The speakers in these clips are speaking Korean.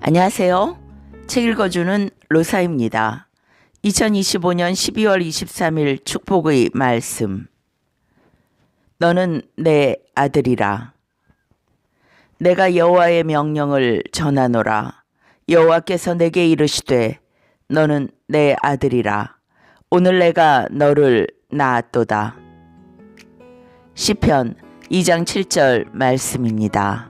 안녕하세요. 책 읽어주는 로사입니다. 2025년 12월 23일 축복의 말씀. 너는 내 아들이라. 내가 여호와의 명령을 전하노라. 여호와께서 내게 이르시되 너는 내 아들이라. 오늘 내가 너를 낳았도다. 시편 2장 7절 말씀입니다.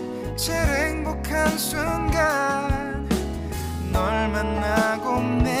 제일 행복한 순간 널 만나고 매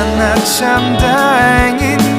만나 참 다행인 걸